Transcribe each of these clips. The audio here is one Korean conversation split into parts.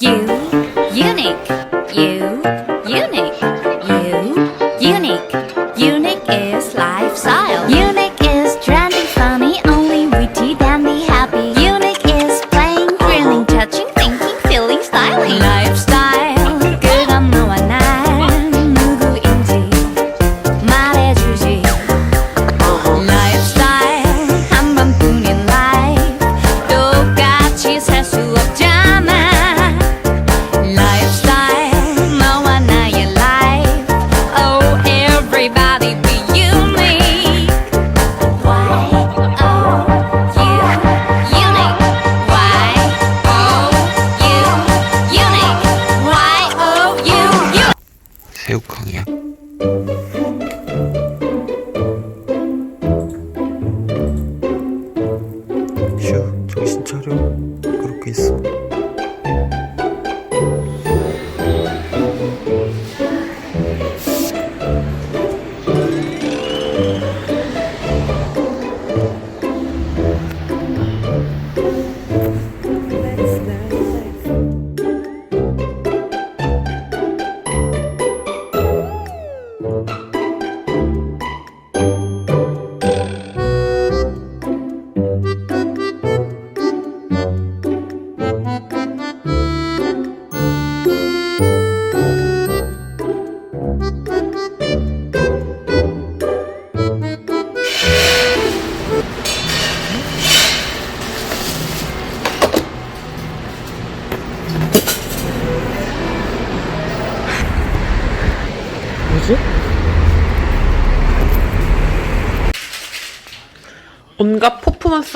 You, unique. You, unique. 뭐지?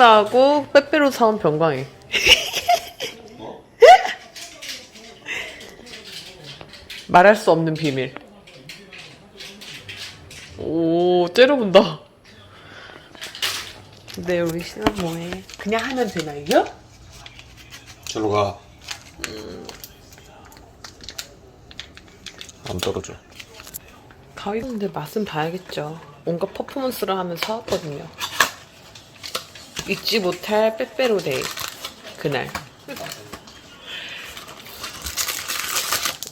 퍼포먼스하고 빼빼로 사온 병광이. 말할 수 없는 비밀. 오, 째려본다. 근데 우리 신랑 뭐해? 그냥 하면 되나, 이겨? 저로 가. 안 떨어져. 가위인데 맛은 봐야겠죠. 온갖 퍼포먼스를 하면 사왔거든요. 잊지 못할 빼빼로데이. 그날.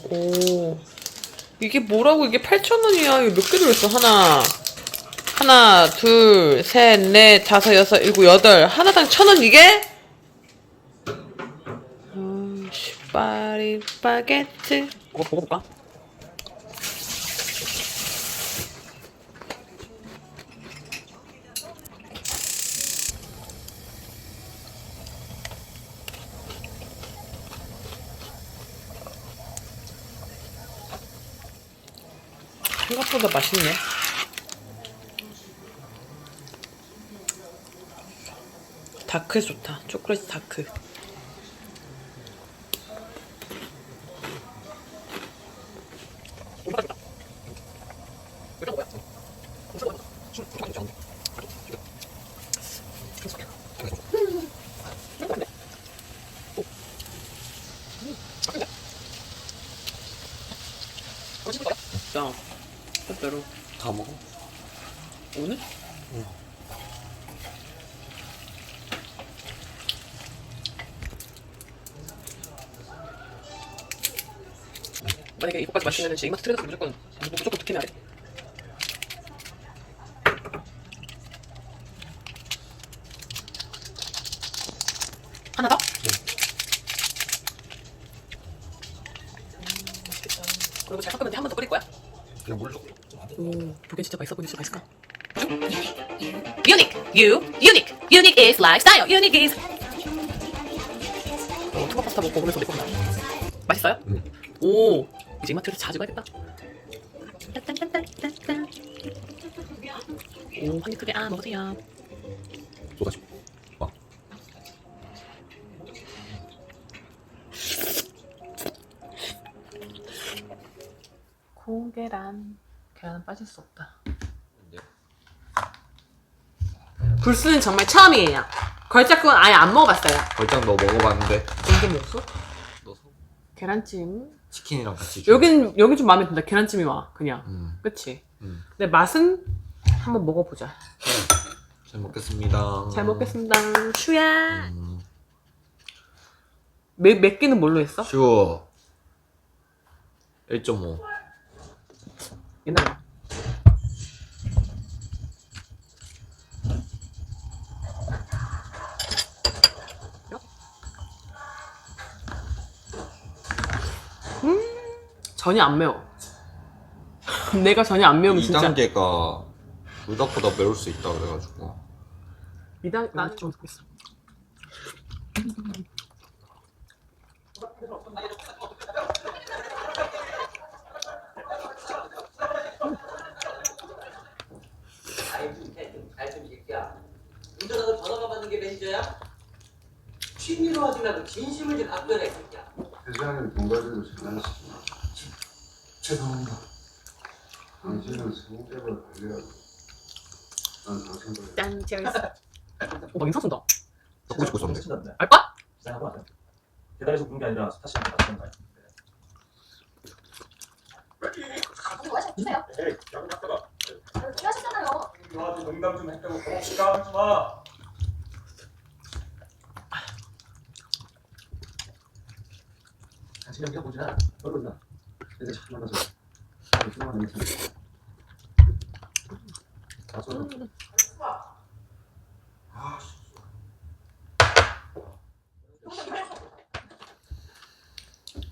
오. 이게 뭐라고 이게 8,000원이야. 이거 몇 개 들어있어? 하나. 하나, 둘, 셋, 넷, 다섯, 여섯, 일곱, 여덟. 하나당 1,000원 이게? 어, 슈파리 바게트. 이거 먹어볼까? 생각보다 맛있네. 다크 좋다. 초콜릿 다크. 야, 빼빼로 다 먹어? 오늘? 마시면 진짜 이마트 트레이더스 무조건 무조건 두팀 해야 돼. 하나 더? 맛있겠다. 그리고 잘 섞으면 한 번 더 끓일 거야? 그냥 물 줘. 오, 그게 진짜 맛있어 진짜 맛있을까? Unique, you, unique, unique is lifestyle, unique is. 어, 투바 파스타 먹고 먹으면서 내거. 맛있어요? 응. 오, 이제 이마트에서 자주 가야겠다. 오, 한입 크게 아 먹으세요. 쏟아줘. 와. 고계란, 계란은 빠질 수 없다. 불스는 정말 처음이에요. 걸작국은 아예 안 먹어봤어요. 걸작 너 먹어봤는데 언제 먹었어? 너 계란찜. 치킨이랑 같이 줘. 여긴 여기 좀 마음에 든다. 계란찜이 와 그냥. 음, 그치? 음. 근데 맛은 한번 먹어보자. 잘 먹겠습니다. 잘 먹겠습니다. 슈야. 음. 몇, 몇 개는 뭘로 했어? 쉬워 1.5 옛날에. 전혀 안 매워. 내가 전혀 안 매우면 진짜. 2단계가 불닭보다 매울 수 있다 그래가지고 2단, 나좀 좋겠어. 받는 게 매니저야? 취미로 하지 말고 진심을 좀 갖고 해라, 이 새끼야. 회장님 돈 가지고 장난치지 마. 죄송합니다. 당신은 성격을 관리하고 난 당신을 짠, 재밌어. 어, 막 인사 쓴다. 보고 싶고 있었는데 친다는데 알바? 계단에서 부른 게 아니라 스타시는 게 낫던 거야. 에이, 야구 갔다가. 하셨잖아요. 너한테 농담 좀 했다고 겁없이 까불지 마. 당신이 우리가 보지나 모르나 이제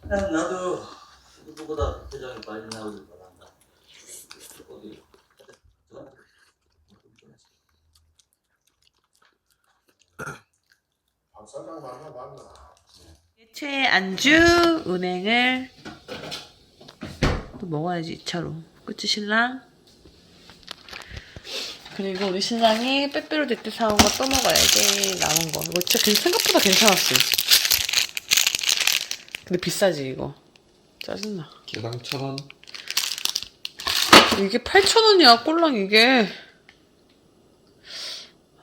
난 나도 누구보다 대장이 빨리 나오길 바란다. 어디? 최애 안주 은행을 또 먹어야지 2차로. 그치 신랑? 그리고 우리 신랑이 빼빼로 데때 사온 거 또 먹어야지 남은 거. 이거 진짜 괜- 생각보다 괜찮았어 근데 비싸지 이거. 짜증나. 개당 천 원? 이게 8,000원이야 꼴랑 이게.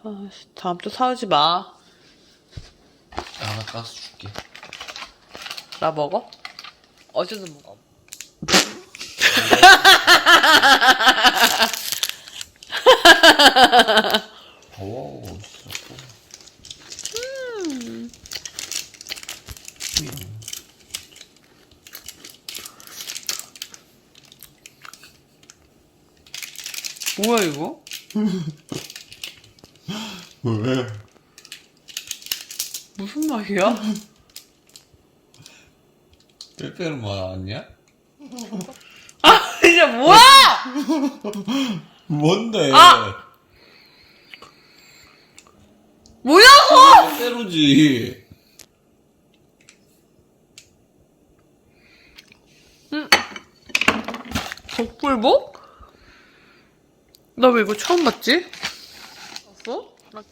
아, 다음 또 사오지 마나 하나 까서 줄게. 먹어? 어제도 먹어 오 뭐야 이거? 왜? 무슨 맛이야? 빼빼로 맛 아니야? 뭐야? 뭔데? 아! 뭐냐고? 빼빼로지 복불복? 나 왜 이거 처음 봤지? 봤어? 나...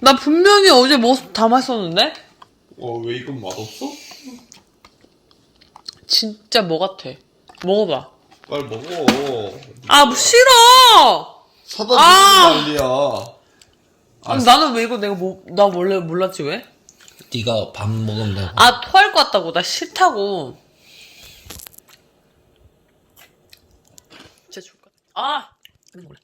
나 분명히 어제 뭐 담았었는데? 어 왜 이건 맛없어? 진짜 뭐 같아. 먹어봐. 빨리 먹어 아, 뭐 싫어! 사다 아! 주는 난리야 아니, 나는 왜 이거 내가 뭐, 나 원래 몰랐지 왜? 네가 밥 먹으면 되고 아, 토할 것 같다고. 나 싫다고. 진짜 좋을 것 같아. 아! 이거 몰라.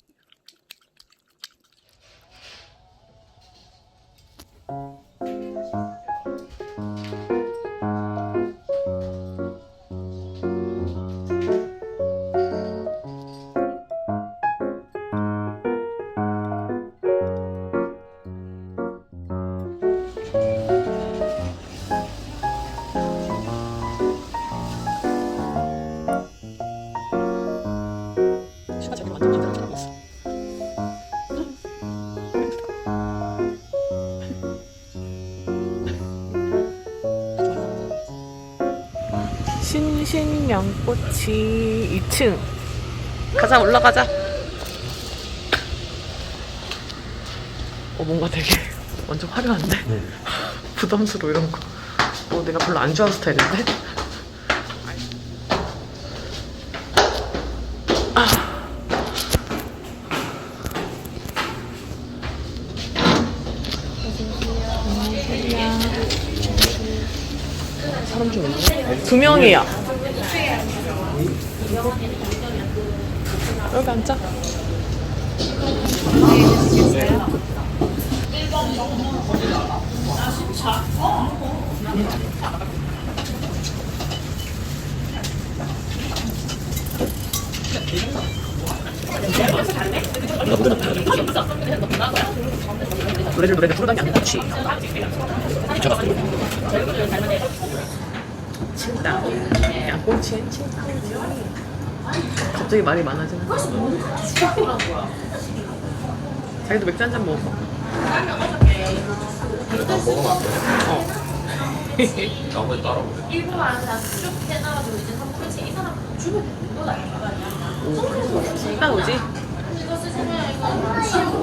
신신명꽃이 2층. 가자 올라가자. 어 뭔가 되게 완전 화려한데? 부담스러워 이런 거. 어, 내가 별로 안 좋아하는 스타일인데? 사람 좀 있네. 두 명이야 여 기 앉자 노래를 노래를 부르다니 않는 거지. 친다. 양꼬치 친다. 갑자기 말이 많아지네. 자기도 맥주 한 잔 먹어. 그래 나 먹으면 안 돼? 어. 나 한번 따라 먹어 일부 말하자 쭉 해놔가지고 이제 한국에 이 사람 주면 되는 거다 오지? 이거 쓰시면 이거 치우고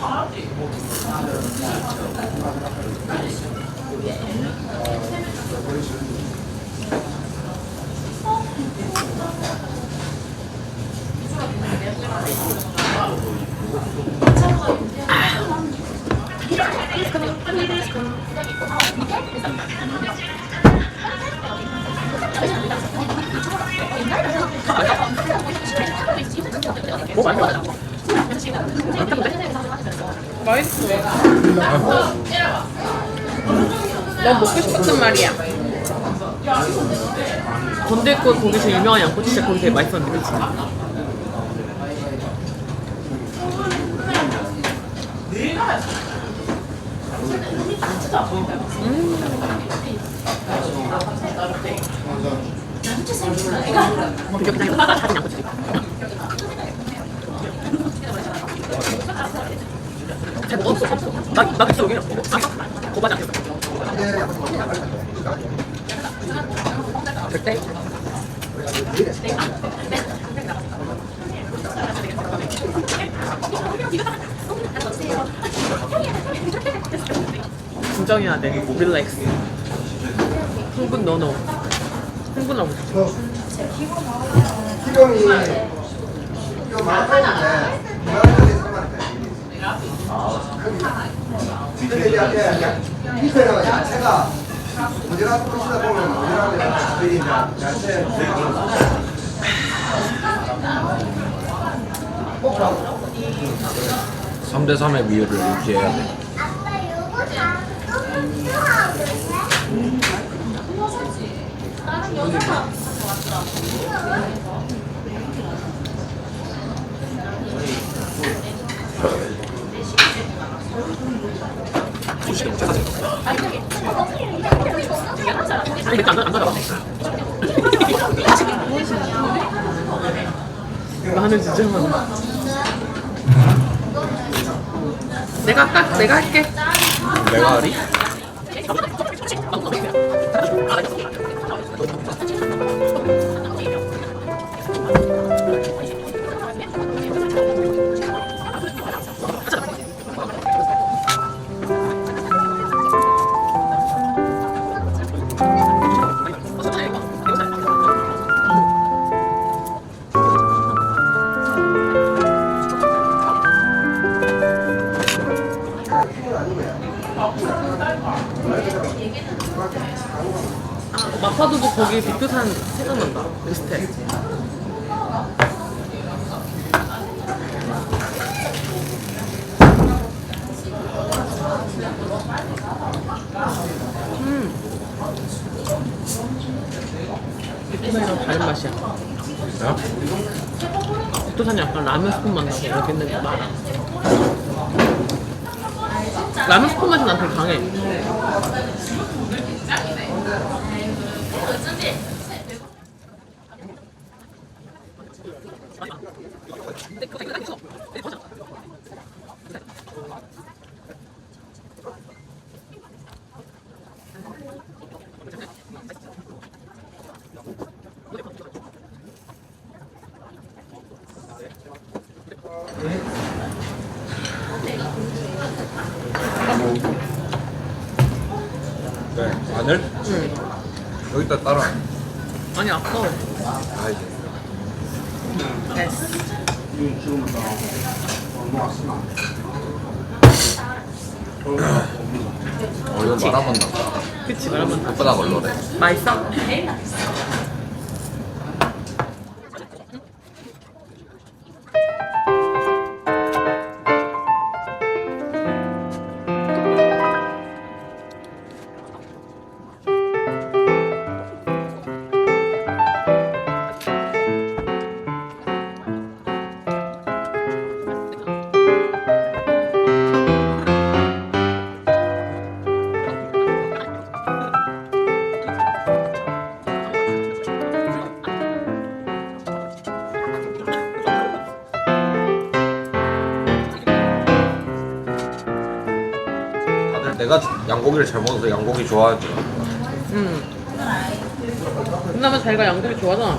아, 이거는 뭐야? 맛있어? 너 먹고 싶었단 말이야. 건들꽃 거기서 유명한 양꼬치 진짜 거기 되게 맛있었는데, 그치? 음. 비교 그냥 사진 양꼬치. 잘 먹었어. 진정해야 돼. 릴렉스. 흥분 너너. 흥분하고 있어. 기름이 이거 만원짜리인데 만원짜리 3만원짜리 근데 이제 밑에는 야채가 부지런히 푸시다 보면 부지런히 이제 야채 꼭하고 3대 3의 비율을 유지해야 돼. 아빠 이거 다 여자가 나는 진짜 많아. 내가 아까 내가 할게. 내가 하리? 아, 마파두부 거기 비트산 생각난다. 비슷해. 음. 비트산이랑 다른 맛이야. 야? 비트산이 약간 라면 스프 맛 나고 여기는 마라. 라면 스프 맛이 난 되게 강해. 여기다 따라 아니 아까워. 아 이제 됐어. 어 이거 말하면 나다 그치 말하면 다. 오빠 나 걸러래 맛있어? 양고기를 잘 먹어서 양고기 좋아하더라 응. 그나마 자기가 양고기 좋아하잖아.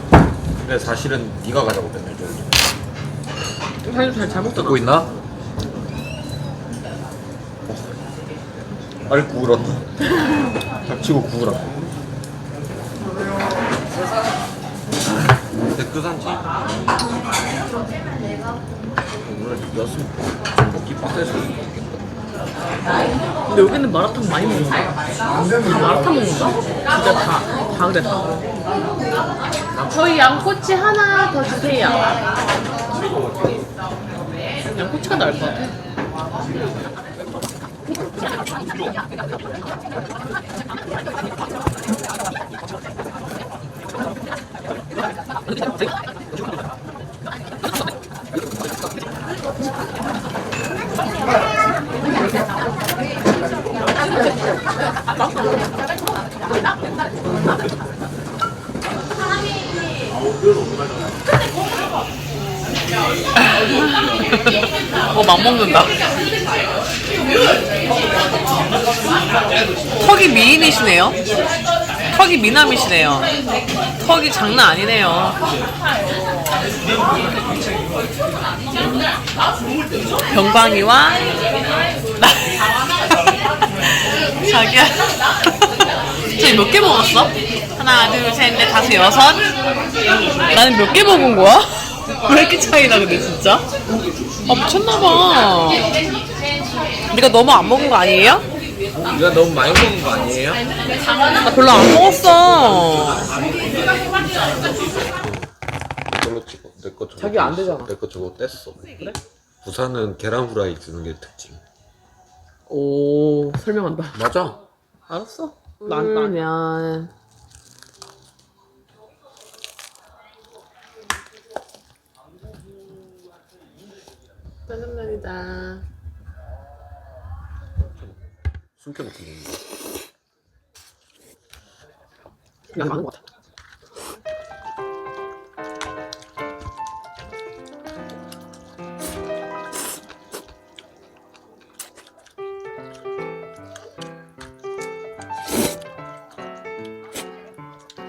근데 사실은 네가 가자고 맨날 좀 자기도 잘, 잘 먹잖아. 듣고 있나? 빨리 구울었다 닥치고 구우라 백두산지 오늘 여섯 좀 먹기 빡세서 근데 여기는 마라탕 많이 먹는다. 다 마라탕 먹는다? 진짜 다, 다 그래, 다. 저희 양꼬치 하나 더 주세요. 양꼬치가 나을 것 같아. 어, 막 먹는다. 턱이 미인이시네요. 턱이 미남이시네요. 턱이 장난 아니네요. 병광이와 나- 자기야. 저희 몇 개 먹었어? 하나, 둘, 셋, 넷, 다섯, 여섯. 나는 몇 개 먹은 거야? 왜 이렇게 차이나 근데 진짜? 아 미쳤나봐. 네가 너무 안 먹은 거 아니에요? 네가 너무 많이 먹은 거 아니에요? 나 별로 안 먹었어. 이걸로 찍어 내거 저거 자기 안 되잖아. 내거 저거 뗐어 그래? 부산은 계란 후라이 주는 게 특징 오 설명한다. 맞아 알았어. 그러면 짜장면이다. 숨겨놓고 먹는 거 그냥 많은 것 같아.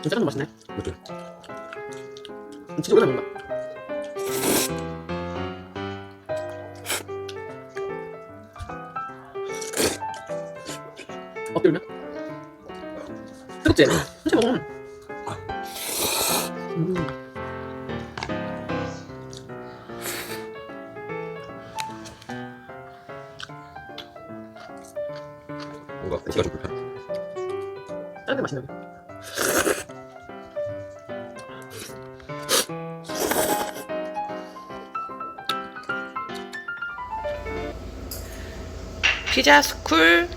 진짜 좀 맛있네. 그죠? 진짜 오래 먹는다. 뜨겁지? 천천히 먹어. 음. 뭔가 고기가 좀 불편해 다른 데 맛있네. 피자 스쿨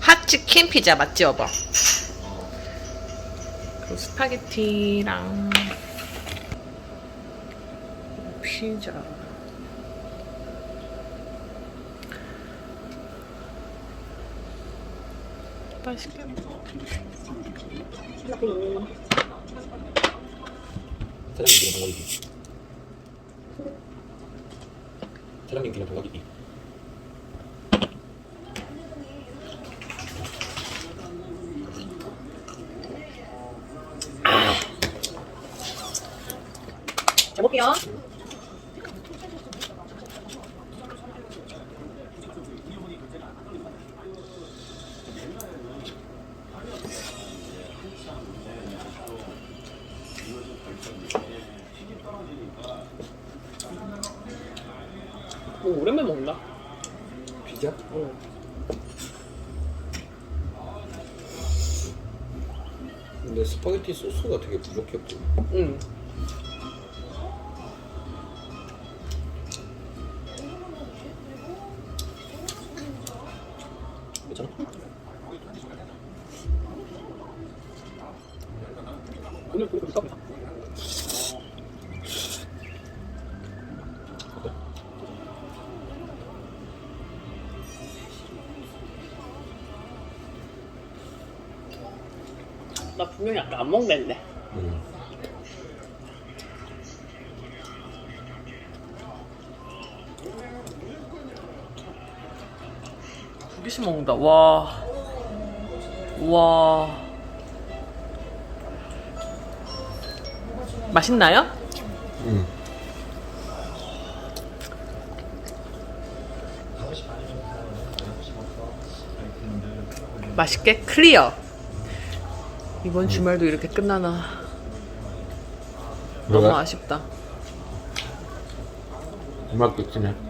핫치킨 피자 맞지 여보? 스파게티랑 피자. 맛있게 사장님 그냥 동갑이기 사장님 그냥 동갑이기 처음에 먹는다. 피자? 응. 근데 스파게티 소스가 되게 부족했고. 응. 안 먹는데. 응. 두 개씩 먹는다. 와. 와. 맛있나요? 응. 맛있게 클리어. 이번 주말도 이렇게 끝나나. 너무 그러게. 아쉽다. 음악 끝이네.